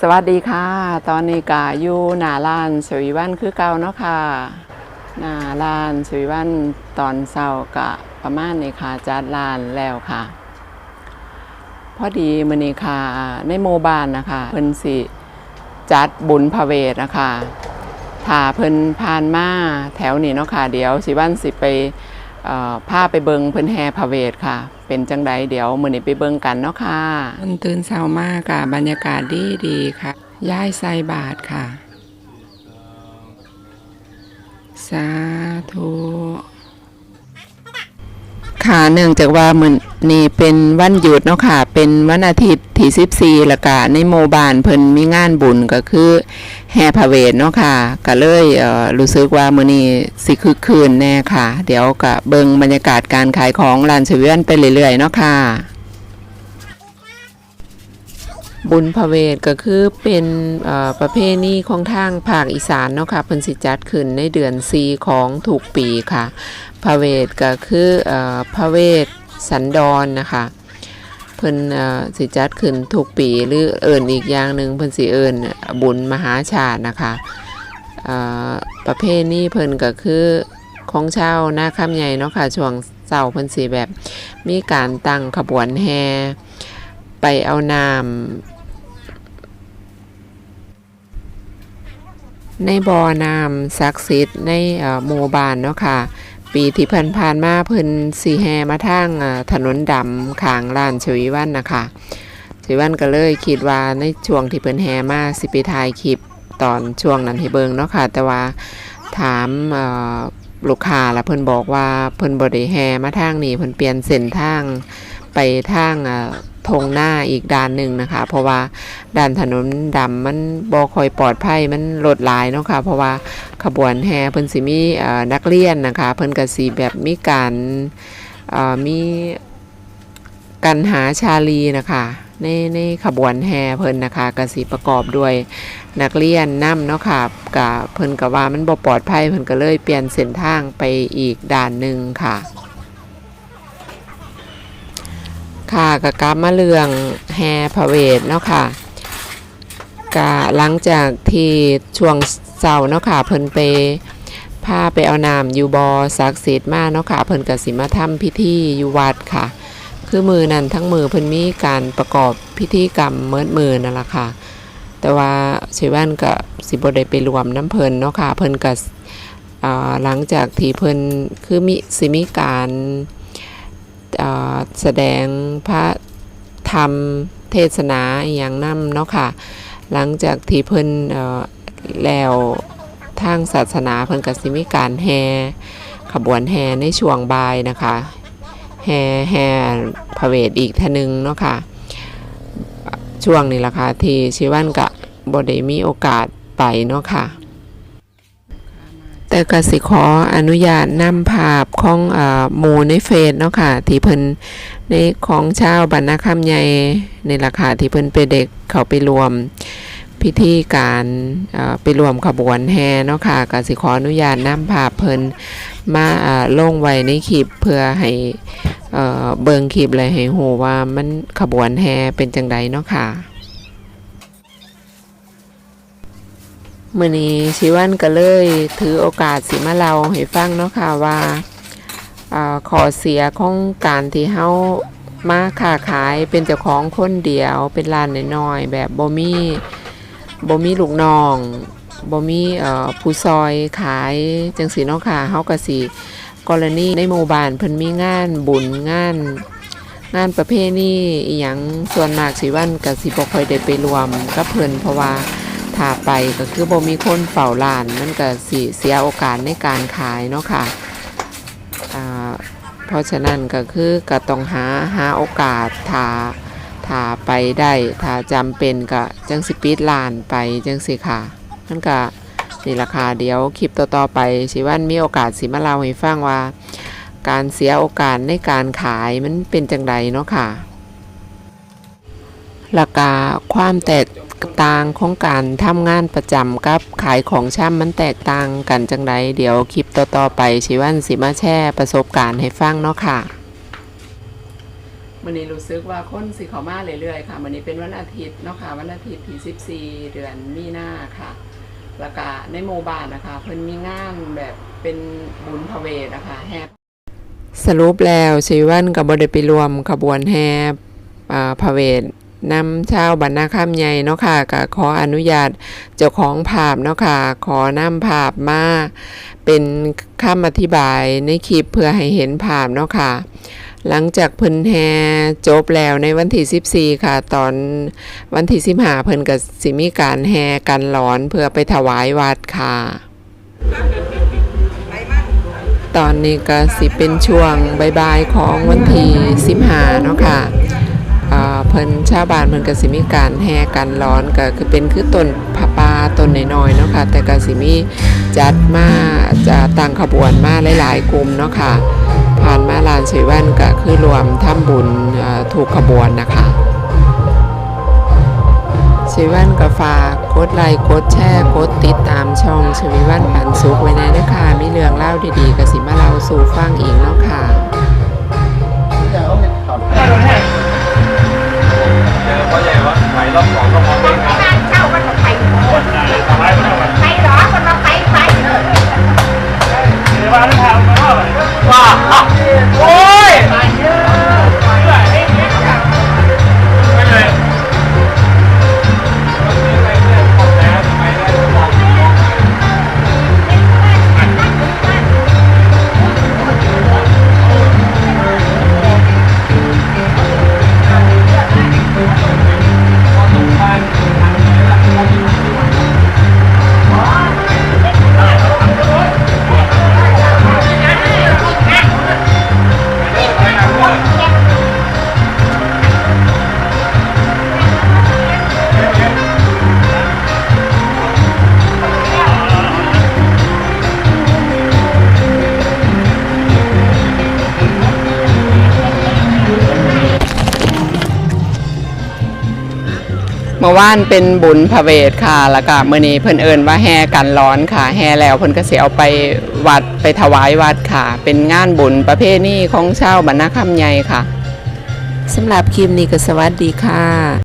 สวัสดีค่ะ ตอนนี้กาอยู่หนาร้านสวีวันคือเก่าเนาะค่ะหนาร้านสวีวันตอนเช้ากะประมาณนี้ค่ะจัดร้านแล้วค่ะ พอดีมือนี้ค่ะในโมบานนะคะเพิ่นสิจัดบุญพระเวทนะคะถ้าเพิ่นผ่านมาแถวนี้เนาะค่ะเดี๋ยวสิวันสิไปเอ่อพาไปเบิงเพิ่นแห่พระเวทค่ะ เป็นจังใดเดี๋ยวมื้อนี้ไปเบิงกันเนาะค่ะมันตื่นเช้ามากค่ะ บรรยากาศดีดีค่ะย้ายใส่บาทค่ะ สาธุ ค่ะเนื่องจากว่ามือนนี่เป็นวันหยุดเนาะค่ะ เป็นวันอาทิตย์ที่สิบสี่ละก็ในโมบานเพิ่นมีงานบุญก็คือแห่พระเวทเนาะค่ะ ก็เลยเอ่อรู้สึกว่ามื้อนี้สิคึกคืนแน่ค่ะ เดี๋ยวก็เบิ่งบรรยากาศการขายของร้านเฉวียนไปเรื่อยๆเนาะค่ะ บุญพระเวทก็คือเป็นประเพณีของทางภาคอีสานเนาะค่ะเพิ่นสิจัดขึ้นในเดือน4ของทุกปีค่ะพระเวทก็คืออพระเวทสันดรนนะคะเพิ่นสิจัดขึ้นทุกปีหรือเอิ่นอีกอย่างหนึ่งเพิ่นสิเอิ่นบุญมหาชาตินะคะประเพณีเพิ่นก็คือของเช่าวนาคำใหญ่เนาะค่ะช่วงเช้าเพิ่นสิแบบ มีการตั้งขบวนแห่ไปเอาน้ำ ในบ่อน้ำศักดิ์สิทธิ์ในหมู่บ้านเนาะค่ะ ปีที่ผ่านๆมาเพิ่นสีแฮมาทางถนนดำขางร้านชวีวันนะคะชวีวันก็เลยคิดว่าในช่วงที่เพิ่นแฮมาสิไปถ่ายคลิปตอนช่วงนั้นให้เบิงเนาะค่ะ แต่ว่าถามลูกค้าแล้วเพิ่นบอกว่าเพิ่นบ่ได้แฮมาทางนี้เพิ่นเปลี่ยนเส้นทางไปทางอ ทงหน้าอีกด้านหนึ่งนะคะ เพราะว่าด้านถนนดำมันบ่คอยปลอดภัยมันรถหลายเนาะค่ะเพราะว่าขบวนแห่เพิ่นสิมีนักเรียนนะคะ เพิ่นก็สิแบบมีการมีการหาชาลีนะคะในในขบวนแห่เพิ่นนะคะก็สิประกอบด้วยนักเรียนนํเนาะค่ะก็เพิ่นก็ว่ามันบ่ปลอดภัยเพิ่นก็เลยเปลี่ยนเส้นทางไปอีกด้านหนึ่งค่ะ ค่ะก็กลับมาเรืองแฮพระเวทเนาะค่ะก็หลังจากที่ช่วงเสาร์เนาะค่ะเพิ่นไปพาไปเอาน้ำอยู่บอศักดิ์สิทธิ์มากเนาะค่ะเพิ่นก็สิมาทำพิธีอยู่วัดค่ะ คือมือนั้นทั้งมือเพิ่นมีการประกอบพิธีกรรมเมิดมือนั่นแหละค่ะ แต่ว่าเชยวันก็สิบ่ได้ไปรวมน้ำเพิ่นเนาะค่ะเพิ่นก็อ่าหลังจากที่เพิ่นคือมีสิมีการ แสดงพระธรรมเทศนาอย่างนำเนาะค่ะ หลังจากที่เพิ่นแล้วทางศาสนาเพิ่นก็สิมีการแห่ขบวนแห่ในช่วงบ่ายนะคะแห่แห่พระเวทอีกทนึงเนาะค่ะ ช่วงนี้ล่ะค่ะที่ชิวันกะบ่ได้มีโอกาสไปเนาะค่ะ แต่กสิขออนุญาตนำภาพของอหมูในเฟซเนาะค่ะ ที่เพิ่นในของชาวบรรณคำใหญ่ในราคาที่เพิ่นไปเด็กเขาไปรวมพิธีการไปรวมขบวนแห่เนาะค่ะกสิขออนุญาตนำภาพเพิ่นมาเอ่อลงไว้ในคลิปเพื่อให้เบิงคลิปเลยให้ฮู้ว่ามันขบวนแห่เป็นจังใดเนาะค่ะ มื่อนี้ชิวันก็เลย ถือโอกาสสิมาเล่าให้ฟังเนาะค่ะว่าอขอเสียของการที่เฮามาค้าขายเป็นเจ้าของคนเดียว เป็นร้านน้อยๆแบบบ่มีบ่มีลูกน้องบ่มีเอ่อผู้ซอยขายจังสีเนาะค่ะเฮาก็สิกรณีในหมู่บ้านเพิ่นมีงานบุญงานงานประเพณีอีหยังส่วนมากสิวันก็สิบ่ค่อยได้ไปรวมกับเพิ่นเพราะว่า ถ้าไปก็คือบ่มีคนเฝ้าร้านมันก็สิเสียโอกาสในการขายเนาะค่ะอ่าเพราะฉะนั้นก็คือก็ต้องหาหาโอกาสถ้าถ้าไปได้ถ้าจำเป็นก็จังสิปิดร้านไปจังสิค่ะมันก็นี่ราคาเดี๋ยวคลิปต่อๆไปสิวันมีโอกาสสิมาเล่าให้ฟังว่า การเสียโอกาสในการขายมันเป็นจังใดเนาะค่ะราคาความแตก ต่างของการทำงานประจำกับขายของช่ำมันแตกต่างกันจังไดเดี๋ยวคลิปต่อๆไปชิวันสิมาแชร์ประสบการณ์ให้ฟังเนาะค่ะมันนี้รู้สึกว่าคนสิเขามาเรื่อยๆค่ะมันนี้เป็นวันอาทิตย์เนาะค่ะวันอาทิตย์ที่14 เดือนมีนาค่ะ แล้วก็ในโมบานนะคะ เพิ่นมีงานแบบเป็นบุญพระเวทนะคะแฮปสรุปแล้วชีวันกับบได้ไปรวมขบวนแฮปอ่าพระเวท นำชาวบรรณาคำใหญ่เนาะค่ะก็ขออนุญาตเจ้าของภาพเนาะค่ะขอนำภาพมาเป็นคำอธิบายในคลิปเพื่อให้เห็นภาพเนาะค่ะ หลังจากเพิ่นแฮจบแล้วในวันที่14 ค่ะ ตอนวันที่15เพิ่นก็สิมีการแฮกันหลอนเพื่อไปถวายวัดค่ะ ตอนนี้ก็สิเป็นช่วงบ่ายๆของวันที่15เนาะค่ะ พิ่นชาวบ้านเพิ่นก็สิมีการแห่กันร้อนก็คือเป็นคือต้นผาป่าต้นน้อยๆเนาะค่ะแต่ก็สิมีจัดมาจะตั้งขบวนมาหลายๆกลุ่มเนาะค่ะผ่านมาลานสีแว่นก็คือรวมทำบุญถูกขบวนนะคะชีว่นก็ฝากกดไลค์กดแชร์กดติดตามช่องชีวิวันปันสุขไว้ในนะคะมีเรื่องเล่าดีๆก็สิมาเล่าสู่ฟังอีกเนาะค่ะ เจอพ่อใหญ่ว่าไปรอบสองก็มองไม่เห็นบ้านเช่าก็ต้องไปหมดทำไมไม่ทำไม มื่อวานเป็นบุญพระเวทค่ะแล้วก็เมื่อนี้เพิ่นเอิ้นว่าแห่กันร้อนค่ะ แห่แล้วเพิ่นก็สิเอาไปวัดไปถวายวัดค่ะ เป็นงานบุญประเภทนี้ของชาวบรรณาคำใหญ่ค่ะสำหรับคลิปนี้ก็สวัสดีค่ะ